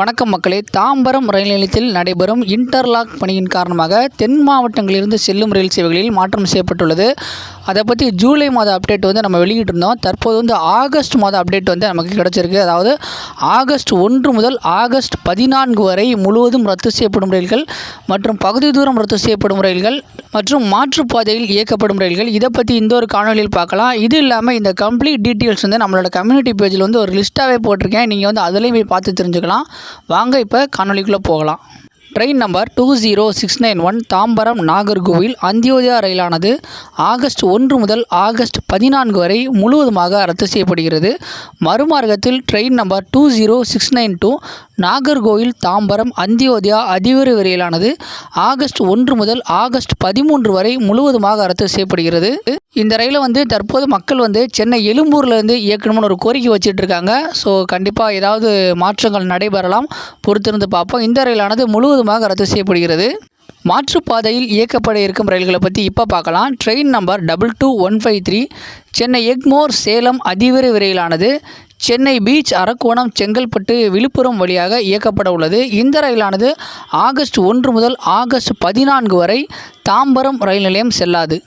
வணக்கம் மக்களே. தாம்பரம் ரயில் நிலையத்தில் நடைபெறும் இன்டர்லாக் பணியின் காரணமாக தென் மாவட்டங்களிலிருந்து செல்லும் ரயில் சேவைகளில் மாற்றம் செய்யப்பட்டுள்ளது. அதை பற்றி ஜூலை மாத அப்டேட் வந்து நம்ம வெளியிட்டிருந்தோம். தற்போது வந்து ஆகஸ்ட் மாத அப்டேட் வந்து நமக்கு கிடச்சிருக்கு. அதாவது ஆகஸ்ட் ஒன்று முதல் ஆகஸ்ட் பதினான்கு வரை முழுவதும் ரத்து செய்யப்படும் ரயில்கள் மற்றும் பகுதி தூரம் ரத்து செய்யப்படும் ரயில்கள் மற்றும் மாற்றுப்பாதையில் இயக்கப்படும் ரயில்கள். இதை பற்றி இந்த ஒரு காணொலியில் பார்க்கலாம். இது இல்லாமல் இந்த கம்ப்ளீட் டீட்டெயில்ஸ் வந்து நம்மளோட கம்யூனிட்டி பேஜில் வந்து ஒரு லிஸ்ட்டாகவே போட்டிருக்கேன். நீங்கள் வந்து அதிலையும் போய் பார்த்து தெரிஞ்சுக்கலாம். வாங்க இப்போ காணொலிக்குள்ளே போகலாம். Train number two zero six nine one Tambaram Nagercoil Antyodaya ரயிலானது August ஒன்று முதல் ஆகஸ்ட் பதினான்கு வரை முழுவதுமாக ரத்து செய்யப்படுகிறது. மறுமார்க்கத்தில் train number two zero six nine two Nagercoil Tambaram Antyodaya அதிவிரை வரையிலானது ஆகஸ்ட் ஒன்று முதல் ஆகஸ்ட் பதிமூன்று வரை முழுவதுமாக ரத்து செய்யப்படுகிறது. இந்த ரயிலை வந்து தற்போது மக்கள் வந்து சென்னை எழும்பூர்லேருந்து இயக்கணும்னு ஒரு கோரிக்கை வச்சுட்டு இருக்காங்க ஸோ கண்டிப்பாக ஏதாவது மாற்றங்கள் நடைபெறலாம். பொறுத்திருந்து பார்ப்போம். இந்த ரயிலானது முழுவதுமாக ரத்து செய்யப்படுகிறது. மாற்றுப்பாதையில் இயக்கப்பட இருக்கும் ரயில்களை பற்றி இப்போ பார்க்கலாம். Train number double two one five three Chennai Egmore Salem அதிவிரைவு விரையிலானது சென்னை பீச் அரக்கோணம் செங்கல்பட்டு விழுப்புரம் வழியாக இயக்கப்பட உள்ளது. இந்த ரயிலானது ஆகஸ்ட் ஒன்று முதல் ஆகஸ்ட் பதினான்கு வரை தாம்பரம் ரயில் நிலையம் செல்லாது.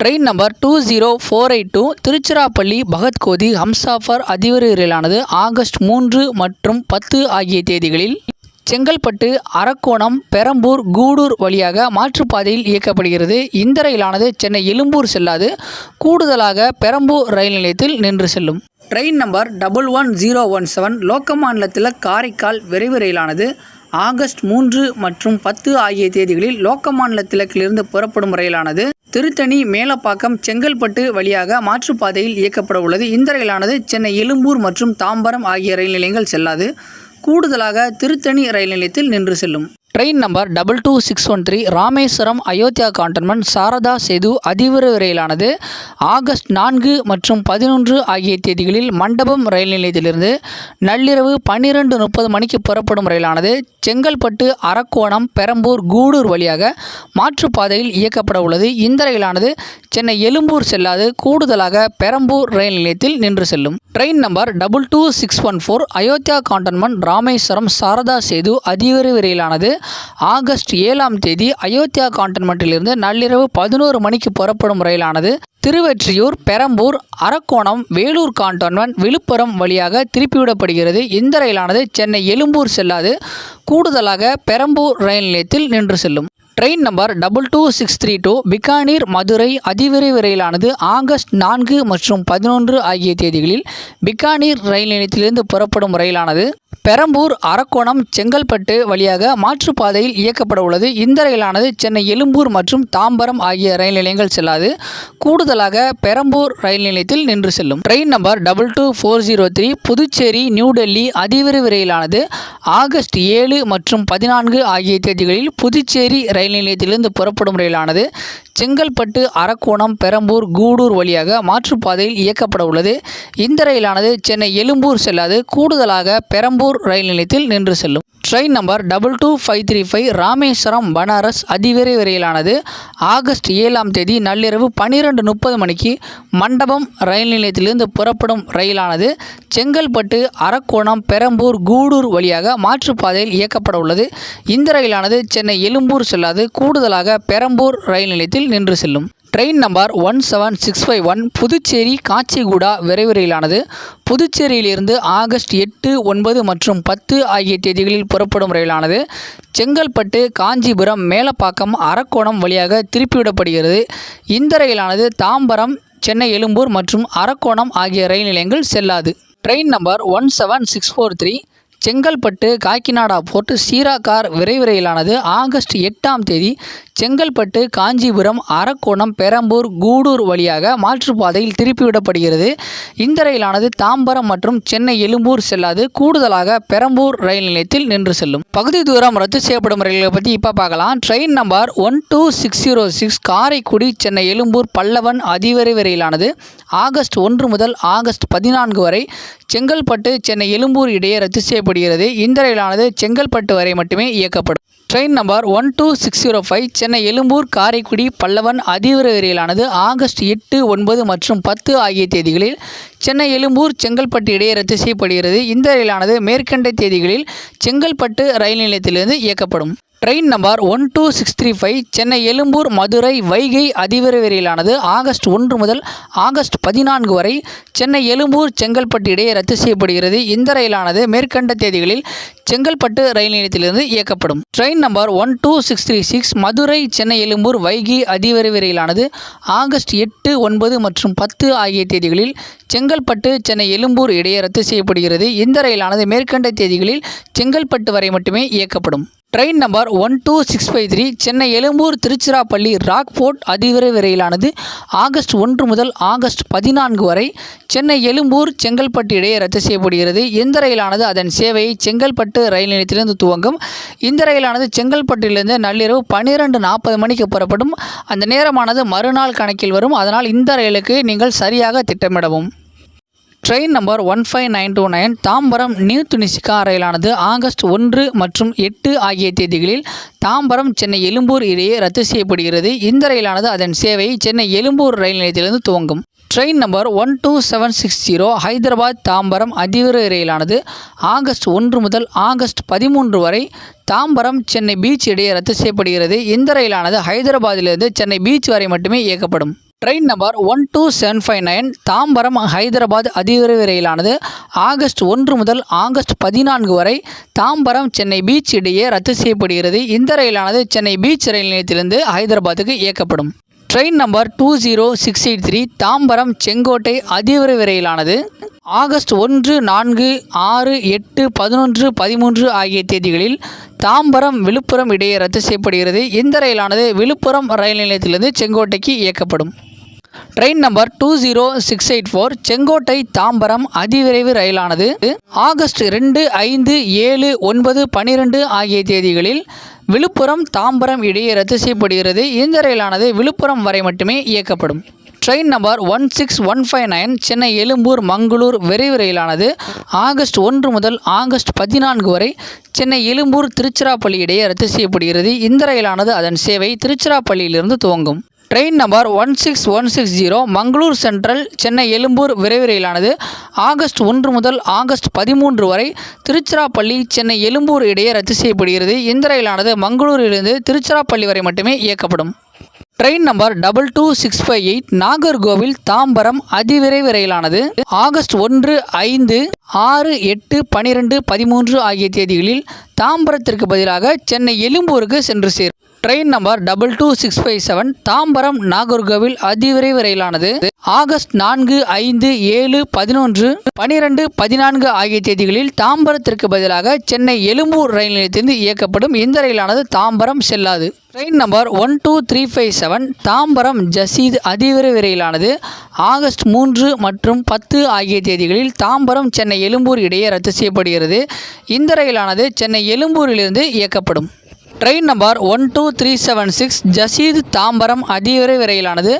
Train number two zero four eight two Tiruchirappalli Bhagat Kothi Humsafar அதிவிரைவு ரயிலானது ஆகஸ்ட் மூன்று மற்றும் பத்து ஆகிய தேதிகளில் செங்கல்பட்டு அரக்கோணம் பெரம்பூர் கூடூர் வழியாக மாற்றுப்பாதையில் இயக்கப்படுகிறது. இந்த ரயிலானது சென்னை எழும்பூர் செல்லாது. கூடுதலாக பெரம்பூர் ரயில் நிலையத்தில் நின்று செல்லும். Train number double one zero one seven லோக்கமாநிலத்தில் Karaikal விரைவு ரயிலானது ஆகஸ்ட் மூன்று மற்றும் பத்து ஆகிய தேதிகளில் லோக்கமாநில திலக்கிலிருந்து புறப்படும் ரயிலானது திருத்தணி மேலப்பாக்கம் செங்கல்பட்டு வழியாக மாற்றுப்பாதையில் இயக்கப்பட உள்ளது. இந்த ரயிலானது சென்னை எழும்பூர் மற்றும் தாம்பரம் ஆகிய ரயில் நிலையங்கள் செல்லாது. கூடுதலாக திருத்தணி ரயில் நிலையத்தில் நின்று செல்லும். Train number double two six one three Rameswaram Ayodhya cantonment Shraddha Setu அதிவிரைவு விரையிலானது ஆகஸ்ட் நான்கு மற்றும் பதினொன்று ஆகிய தேதிகளில் மண்டபம் ரயில் நிலையத்திலிருந்து நள்ளிரவு பன்னிரெண்டு முப்பது மணிக்கு புறப்படும் ரயிலானது செங்கல்பட்டு அரக்கோணம் பெரம்பூர் கூடூர் வழியாக மாற்றுப்பாதையில் இயக்கப்பட உள்ளது. இந்த ரயிலானது சென்னை எழும்பூர் செல்லாது கூடுதலாக பெரம்பூர் ரயில் நிலையத்தில் நின்று செல்லும். Train number double two six one four Ayodhya cantonment Rameswaram Shraddha Setu அதிவிரைவு ரயிலானது ஆகஸ்ட் ஏழாம் தேதி அயோத்தியா கான்டன்மெண்ட்டிலிருந்து நள்ளிரவு பதினோரு மணிக்கு புறப்படும் ரயிலானது திருவெற்றியூர் பெரம்பூர் அரக்கோணம் வேலூர் கான்டோன்மெண்ட் விழுப்புரம் வழியாக திருப்பிவிடப்படுகிறது. இந்த ரயிலானது சென்னை எழும்பூர் செல்லாது. கூடுதலாக பெரம்பூர் ரயில் நிலையத்தில் நின்று செல்லும். Train number double two six three two Bikaner Madurai அதிவிரைவு ரயிலானது ஆகஸ்ட் நான்கு மற்றும் பதினொன்று ஆகிய தேதிகளில் பிகானீர் ரயில் நிலையத்திலிருந்து புறப்படும் ரயிலானது. பெரம்பூர் அரக்கோணம் செங்கல்பட்டு வழியாக மாற்றுப்பாதையில் இயக்கப்பட உள்ளது. இந்த ரயிலானது சென்னை எழும்பூர் மற்றும் தாம்பரம் ஆகிய ரயில் நிலையங்கள் செல்லாது. கூடுதலாக பெரம்பூர் ரயில் நிலையத்தில் நின்று செல்லும். Train number double two four zero three Puducherry new Delhi அதிவிரைவு ரயிலானது ஆகஸ்ட் ஏழு மற்றும் பதினான்கு ஆகிய தேதிகளில் புதுச்சேரி ரயில் நிலையத்திலிருந்து புறப்படும் ரயிலானது செங்கல்பட்டு அரக்கோணம் பெரம்பூர் கூடூர் வழியாக மாற்றுப்பாதையில் இயக்கப்பட உள்ளது. இந்த ரயிலானது சென்னை எழும்பூர் செல்லாது. கூடுதலாக பெரம்பூர் ரயில் நிலையத்தில் நின்று செல்லும். Train number double two five three five Rameswaram Banaras அதிவிரைவு ரயிலானது ஆகஸ்ட் ஏழாம் தேதி நள்ளிரவு பன்னிரெண்டு முப்பது மணிக்கு மண்டபம் ரயில் நிலையத்திலிருந்து புறப்படும் ரயிலானது செங்கல்பட்டு அரக்கோணம் பெரம்பூர் கூடூர் வழியாக மாற்றுப்பாதையில் இயக்கப்பட உள்ளது. இந்த ரயிலானது சென்னை எழும்பூர் செல்லாது. கூடுதலாக பெரம்பூர் ரயில் நிலையத்தில் நின்று செல்லும். Train number one seven six five one Puducherry Kacheguda விரைவு ரயிலானது புதுச்சேரியிலிருந்து ஆகஸ்ட் எட்டு ஒன்பது மற்றும் பத்து ஆகிய தேதிகளில் புறப்படும் ரயிலானது. செங்கல்பட்டு காஞ்சிபுரம் மேலப்பாக்கம் அரக்கோணம் வழியாக திருப்பிவிடப்படுகிறது. இந்த ரயிலானது தாம்பரம் சென்னை எழும்பூர் மற்றும் அரக்கோணம் ஆகிய ரயில் நிலையங்கள் செல்லாது. Train number one seven six four three Chengalpattu Kakinada port Circar விரைவிரையிலானது August எட்டாம் தேதி செங்கல்பட்டு காஞ்சிபுரம் அரக்கோணம் பெரம்பூர் கூடூர் வழியாக மாற்றுப்பாதையில் திருப்பிவிடப்படுகிறது. இந்த ரயிலானது தாம்பரம் மற்றும் சென்னை எழும்பூர் செல்லாது. கூடுதலாக பெரம்பூர் ரயில் நிலையத்தில் நின்று செல்லும். பகுதி தூரம் ரத்து செய்யப்படும் ரயில்களை பற்றி இப்போ பார்க்கலாம். Train number one two six zero six Karaikudi Chennai Egmore Pallavan அதிவிரைவு ரயிலானது ஆகஸ்ட் ஒன்று முதல் ஆகஸ்ட் பதினான்கு வரை செங்கல்பட்டு சென்னை எழும்பூர் இடையே ரத்து செய்யப்படுகிறது. இந்த ரயிலானது செங்கல்பட்டு வரை மட்டுமே இயக்கப்படும். Train number one two six zero five Chennai Egmore Karaikudi Pallavan அதிவிர ரயிலானது ஆகஸ்ட் எட்டு ஒன்பது மற்றும் பத்து ஆகிய தேதிகளில் சென்னை எழும்பூர் செங்கல்பட்டு இடையே ரத்து செய்யப்படுகிறது. இந்த ரயிலானது மேற்கண்ட தேதிகளில் செங்கல்பட்டு ரயில் நிலையத்திலிருந்து இயக்கப்படும். Train number one two six three five Chennai Egmore Madurai Vaigai அதிவிரைவிரையிலானது August ஒன்று முதல் ஆகஸ்ட் பதினான்கு வரை சென்னை எழும்பூர் செங்கல்பட்டு இடையே ரத்து செய்யப்படுகிறது. இந்த ரயிலானது மேற்கண்ட தேதிகளில் செங்கல்பட்டு ரயில் நிலையத்திலிருந்து இயக்கப்படும். Train number one two six three six Madurai Chennai Egmore Vaigai அதிவிரைவு ரயிலானது ஆகஸ்ட் எட்டு ஒன்பது மற்றும் பத்து ஆகிய தேதிகளில் செங்கல்பட்டு சென்னை எழும்பூர் இடையே ரத்து செய்யப்படுகிறது. இந்த ரயிலானது மேற்கண்ட தேதிகளில் செங்கல்பட்டு வரை மட்டுமே இயக்கப்படும். Train number one two six five three Chennai Egmore Tiruchirappalli Rockfort அதிவிரைவு ரயிலானது ஆகஸ்ட் ஒன்று முதல் ஆகஸ்ட் பதினான்கு வரை சென்னை எழும்பூர் செங்கல்பட்டு இடையே ரத்து செய்யப்படுகிறது. இந்த ரயிலானது அதன் சேவையை செங்கல்பட்டு ரயில் நிலையத்திலிருந்து துவங்கும். இந்த ரயிலானது செங்கல்பட்டிலிருந்து நள்ளிரவு பன்னிரெண்டு நாற்பது மணிக்கு புறப்படும். அந்த நேரமானது மறுநாள் கணக்கில் வரும். அதனால் இந்த ரயிலுக்கு நீங்கள் சரியாக திட்டமிடவும். Train number one five nine two nine Tambaram new Tinsukia ரயிலானது August ஒன்று மற்றும் எட்டு ஆகிய தேதிகளில் தாம்பரம் சென்னை எழும்பூர் இடையே ரத்து செய்யப்படுகிறது. இந்த ரயிலானது அதன் சேவையை சென்னை எழும்பூர் ரயில் நிலையத்திலிருந்து துவங்கும். Train number one two seven six zero Hyderabad Tambaram அதிவிர ரயிலானது ஆகஸ்ட் ஒன்று முதல் ஆகஸ்ட் பதிமூன்று வரை தாம்பரம் சென்னை பீச் இடையே ரத்து செய்யப்படுகிறது. இந்த ரயிலானது ஹைதராபாத்திலிருந்து சென்னை பீச் வரை மட்டுமே இயக்கப்படும். Train number one two seven five nine Tambaram Hyderabad அதிவிரைவு ரயிலானது ஆகஸ்ட் ஒன்று முதல் ஆகஸ்ட் பதினான்கு வரை தாம்பரம் சென்னை பீச் இடையே ரத்து செய்யப்படுகிறது. இந்த ரயிலானது சென்னை பீச் ரயில் நிலையத்திலிருந்து ஹைதராபாத்துக்கு இயக்கப்படும். Train number two zero six eight three Tambaram Sengottai அதிவிரைவு ரயிலானது ஆகஸ்ட் ஒன்று நான்கு ஆறு எட்டு பதினொன்று பதிமூன்று ஆகிய தேதிகளில் தாம்பரம் விழுப்புரம் இடையே ரத்து செய்யப்படுகிறது. இந்த ரயிலானது விழுப்புரம் ரயில் நிலையத்திலிருந்து செங்கோட்டைக்கு இயக்கப்படும். Train number two zero six eight four Sengottai Tambaram அதிவிரைவு ரயிலானது. ஆகஸ்ட் ரெண்டு ஐந்து ஏழு ஒன்பது பனிரெண்டு ஆகிய தேதிகளில் விழுப்புரம் தாம்பரம் இடையே ரத்து செய்யப்படுகிறது. இந்த ரயிலானது விழுப்புரம் வரை மட்டுமே இயக்கப்படும். Train number one six one five nine Chennai Egmore Mangalore விரைவு ரயிலானது ஆகஸ்ட் ஒன்று முதல் ஆகஸ்ட் பதினான்கு வரை சென்னை எழும்பூர் திருச்சிராப்பள்ளி இடையே ரத்து செய்யப்படுகிறது. இந்த ரயிலானது அதன் சேவை திருச்சிராப்பள்ளியிலிருந்து துவங்கும். Train number one six one six zero Mangalore central Chennai Egmore விரைவு ரயிலானது ஆகஸ்ட் ஒன்று முதல் ஆகஸ்ட் பதிமூன்று வரை திருச்சிராப்பள்ளி சென்னை எழும்பூர் இடையே ரத்து செய்யப்படுகிறது. இந்த ரயிலானது மங்களூரிலிருந்து திருச்சிராப்பள்ளி வரை மட்டுமே இயக்கப்படும். Train number double two six five eight Nagercoil Tambaram அதிவிரைவு ரயிலானது ஆகஸ்ட் ஒன்று ஐந்து ஆறு எட்டு பன்னிரெண்டு பதிமூன்று ஆகிய தேதிகளில் தாம்பரத்திற்கு பதிலாக சென்னை எழும்பூருக்கு சென்று சேரும். Train number double two six five seven Tambaram Nagercoil அதிவிரைவு ரயிலானது ஆகஸ்ட் நான்கு ஐந்து ஏழு பதினொன்று பனிரெண்டு பதினான்கு ஆகிய தேதிகளில் தாம்பரத்திற்கு பதிலாக சென்னை எழும்பூர் ரயில் நிலையத்திலிருந்து இயக்கப்படும் இந்த ரயிலானது தாம்பரம் செல்லாது. Train number one two three five seven Tambaram ஜசீத் அதிவிரைவு ரயிலானது ஆகஸ்ட் மூன்று மற்றும் பத்து ஆகிய தேதிகளில் தாம்பரம் சென்னை எழும்பூர் இடையே ரத்து செய்யப்படுகிறது. இந்த ரயிலானது சென்னை எழும்பூரிலிருந்து இயக்கப்படும். Train number one two three seven six ஜசீத் Tambaram அதிவிரை ரயிலானது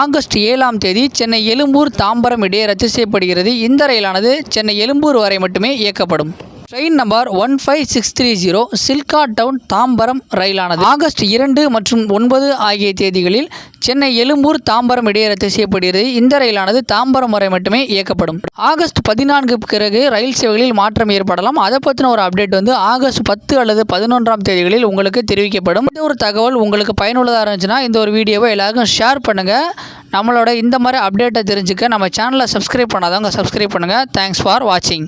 ஆகஸ்ட் ஏழாம் தேதி சென்னை எழும்பூர் தாம்பரம் இடையே ரத்து செய்யப்படுகிறது. இந்த ரயிலானது சென்னை எழும்பூர் வரை மட்டுமே இயக்கப்படும். Train number one five six three zero Chilika down Tambaram ரயிலானது ஆகஸ்ட் இரண்டு மற்றும் ஒன்பது ஆகிய தேதிகளில் சென்னை எழும்பூர் தாம்பரம் இடையே ரத்து செய்யப்படுகிறது. இந்த ரயிலானது தாம்பரம் வரை மட்டுமே இயக்கப்படும். ஆகஸ்ட் பதினான்கு பிறகு ரயில் சேவைகளில் மாற்றம் ஏற்படலாம். அதை பற்றின ஒரு அப்டேட் வந்து ஆகஸ்ட் பத்து அல்லது பதினொன்றாம் தேதிகளில் உங்களுக்கு தெரிவிக்கப்படும். இந்த ஒரு தகவல் உங்களுக்கு பயனுள்ளதாக இருந்துச்சுன்னா இந்த ஒரு வீடியோவை எல்லாருக்கும் ஷேர் பண்ணுங்கள் நம்மளோட இந்த மாதிரி அப்டேட்டை தெரிஞ்சுக்க நம்ம சேனலை சப்ஸ்கிரைப் பண்ணாதவங்க சப்ஸ்கிரைப் பண்ணுங்கள் தேங்க்ஸ் ஃபார் வாட்சிங்